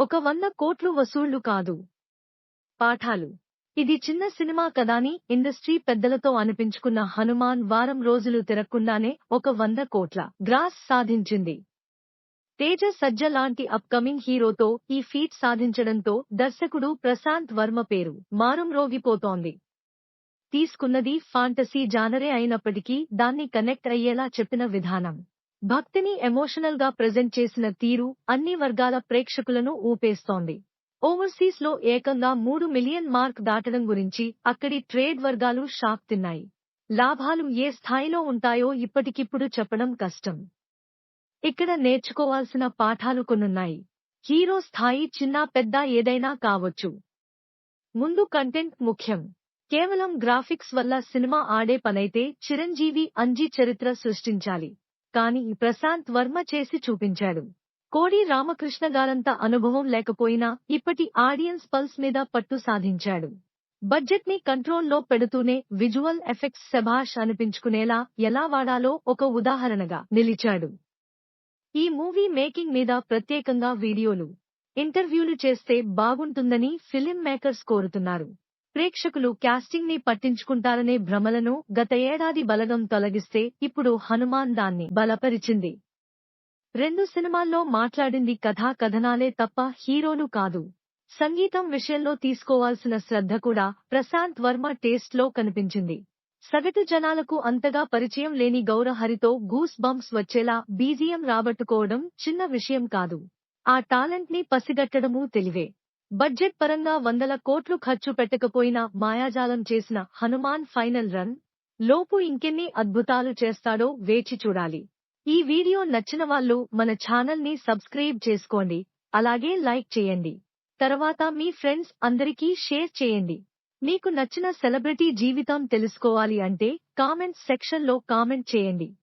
ఒక వంద కోట్లు వసూళ్ళు కాదు. పాఠాలు. ఇది చిన్న సినిమా కదాని ఇండస్ట్రీ పెద్దలతో అనిపించుకున్న హనుమాన్ వారం రోజులు తిరక్కుండానే ఒక వంద కోట్ల గ్రాస్ సాధించింది. తేజ సజ్జ లాంటి అప్కమింగ్ హీరోతో ఈ ఫీట్ సాధించడంతో దర్శకుడు ప్రశాంత్ వర్మ పేరు మారం రోగిపోతోంది తీసుకున్నది ఫాంటసీ జానరే అయినప్పటికీ దాన్ని కనెక్ట్ అయ్యేలా చెప్పిన విధానం. భక్తిని ఎమోషనల్గా ప్రెజెంట్ చేసిన తీరు అన్ని వర్గాల ప్రేక్షకులను ఊపేస్తోంది. ఓవర్సీస్లో ఏకంగా మూడు మిలియన్ మార్క్ దాటడం గురించి అక్కడి ట్రేడ్ వర్గాలు షాక్ తిన్నాయి. లాభాలు ఏ స్థాయిలో ఉంటాయో ఇప్పటికిప్పుడు చెప్పడం కష్టం. ఇక్కడ నేర్చుకోవాల్సిన పాఠాలు కొన్నున్నాయి. హీరో స్థాయి చిన్న పెద్ద ఏదైనా కావచ్చు. ముందు కంటెంట్ ముఖ్యం. కేవలం గ్రాఫిక్స్ వల్ల సినిమా ఆడే పనైతే చిరంజీవి అంజీ చరిత్ర సృష్టించాలి. కానీ ప్రశాంత్ వర్మ చేసి చూపించాడు. కోడి రామకృష్ణ గారంత అనుభవం లేకపోయినా ఇప్పటి ఆడియన్స్ పల్స్ మీద పట్టు సాధించాడు. బడ్జెట్ని కంట్రోల్లో పెడుతూనే విజువల్ ఎఫెక్ట్స్ శభాష్ అనిపించుకునేలా ఎలా వాడాలో ఒక ఉదాహరణగా నిలిచాడు. ఈ మూవీ మేకింగ్ మీద ప్రత్యేకంగా వీడియోలు ఇంటర్వ్యూలు చేస్తే బాగుంటుందని ఫిలిం మేకర్స్ కోరుతున్నారు. ప్రేక్షకులు క్యాస్టింగ్ని పట్టించుకుంటారనే భ్రమలను గత ఏడాది బలగం తొలగిస్తే ఇప్పుడు హనుమాన్ దాన్ని బలపరిచింది. రెండు సినిమాల్లో మాట్లాడింది కథా కథనాలే తప్ప హీరోలు కాదు. సంగీతం విషయంలో తీసుకోవాల్సిన శ్రద్ధ కూడా ప్రశాంత్ వర్మ టేస్ట్లో కనిపించింది. సగటు జనాలకు అంతగా పరిచయం లేని గౌరహరితో గూస్ బంప్స్ వచ్చేలా బీజిఎం రాబట్టుకోవడం చిన్న విషయం కాదు. ఆ టాలెంట్ని పసిగట్టడమూ తెలివే. బడ్జెట్ పరంగా వందల కోట్లు ఖర్చు పెట్టకపోయినా మాయాజాలం చేసిన హనుమాన్ ఫైనల్ రన్. లోపు ఇంకెన్ని అద్భుతాలు చేస్తాడో వేచి చూడాలి. ఈ వీడియో నచ్చిన వాళ్ళు మన ఛానల్ని సబ్స్క్రైబ్ చేసుకోండి. అలాగే లైక్ చేయండి. తర్వాత మీ ఫ్రెండ్స్ అందరికీ షేర్ చేయండి. మీకు నచ్చిన సెలబ్రిటీ జీవితం తెలుసుకోవాలి అంటే కామెంట్ సెక్షన్లో కామెంట్ చేయండి.